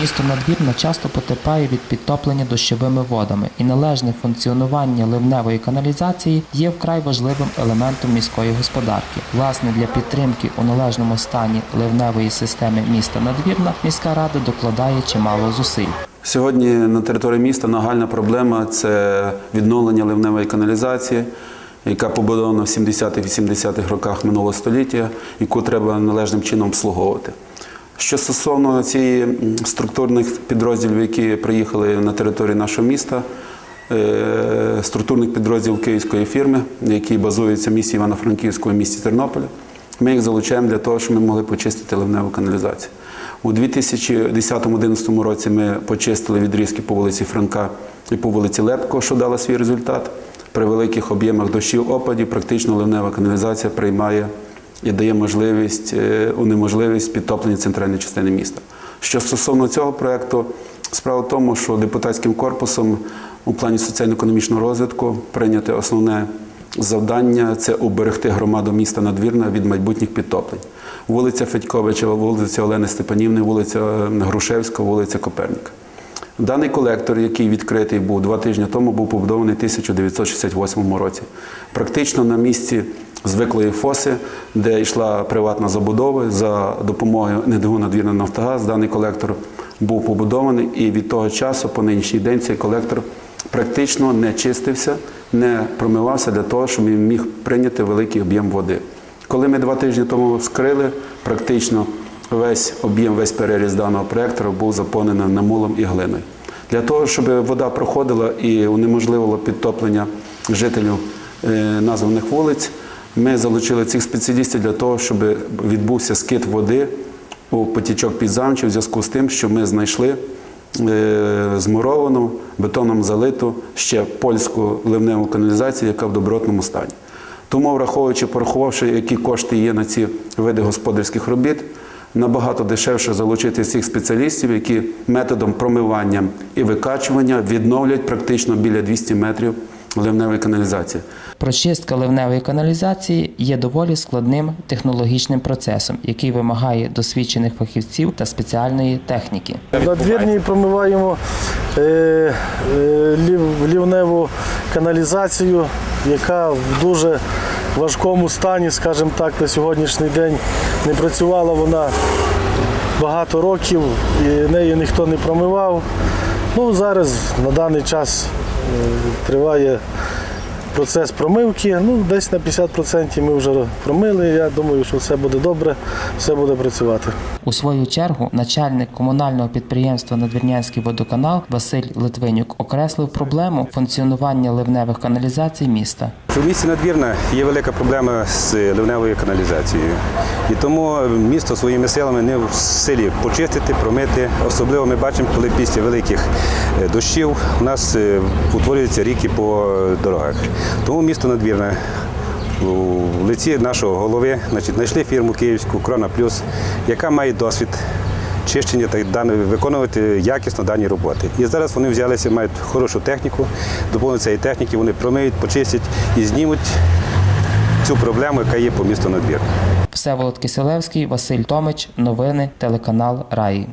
Місто надвірна часто потерпає від підтоплення дощовими водами, і належне функціонування ливневої каналізації є вкрай важливим елементом міської господарки. Власне, для підтримки у належному стані ливневої системи міста надвірна міська рада докладає чимало зусиль. Сьогодні на території міста нагальна проблема це відновлення ливневої каналізації, яка побудована в 70-80-х роках минулого століття, яку треба належним чином обслуговувати. Що стосовно цієї структурних підрозділів, які приїхали на територію нашого міста, е, структурних підрозділів київської фірми, які базуються в місті Івано-Франківську і місті Тернополя, ми їх залучаємо для того, щоб ми могли почистити ливневу каналізацію. У 2010-2011 році ми почистили відрізки по вулиці Франка і по вулиці Лепко, що дало свій результат. При великих об'ємах дощів опадів практично ливнева каналізація приймає і дає можливість е, унеможливість підтоплення центральної частини міста. Що стосовно цього проекту, справа в тому, що депутатським корпусом у плані соціально-економічного розвитку прийняте основне завдання це уберегти громаду міста Надвірна від майбутніх підтоплень. Вулиця Федьковичева, вулиця Олени Степанівни, вулиця Грушевська, вулиця Коперніка. Даний колектор, який відкритий був два тижні тому, був побудований в 1968 році. Практично на місці звиклої фоси, де йшла приватна забудова за допомогою НДГУ «Надвірна Нафтогаз, даний колектор був побудований, і від того часу, по нинішній день, цей колектор практично не чистився, не промивався для того, щоб він міг прийняти великий об'єм води. Коли ми два тижні тому вскрили, практично весь об'єм, весь переріз даного проєктора був заповнений намулом і глиною. Для того, щоб вода проходила і унеможливила підтоплення жителів е, названих вулиць, ми залучили цих спеціалістів для того, щоб відбувся скид води у потічок підзамчі в зв'язку з тим, що ми знайшли е, змуровану, бетоном залиту ще польську ливневу каналізацію, яка в добротному стані. Тому, враховуючи, порахувавши, які кошти є на ці види господарських робіт, набагато дешевше залучити цих спеціалістів, які методом промивання і викачування відновлять практично біля 200 метрів ливневої каналізації. Прочистка ливневої каналізації є доволі складним технологічним процесом, який вимагає досвідчених фахівців та спеціальної техніки. На двірні промиваємо е, е, лівневу каналізацію, яка в дуже важкому стані, скажімо так, на сьогоднішній день не працювала вона багато років, і нею ніхто не промивав. Ну, зараз на даний час триває процес промивки. Ну, десь на 50% ми вже промили. Я думаю, що все буде добре, все буде працювати. У свою чергу начальник комунального підприємства Надвірнянський водоканал Василь Литвинюк окреслив проблему функціонування ливневих каналізацій міста. У місті Надвірна є велика проблема з ливневою каналізацією. І тому місто своїми силами не в силі почистити, промити. Особливо ми бачимо, коли після великих е, дощів у нас е, утворюються ріки по дорогах. Тому місто Надвірна у лиці нашого голови значить, знайшли фірму київську Крона Плюс, яка має досвід чищення та дане- виконувати якісно дані роботи. І зараз вони взялися, мають хорошу техніку, доповнення цієї техніки, вони промиють, почистять і знімуть цю проблему, яка є по місту Надвір. Всеволод Киселевський, Василь Томич, новини, телеканал Раї.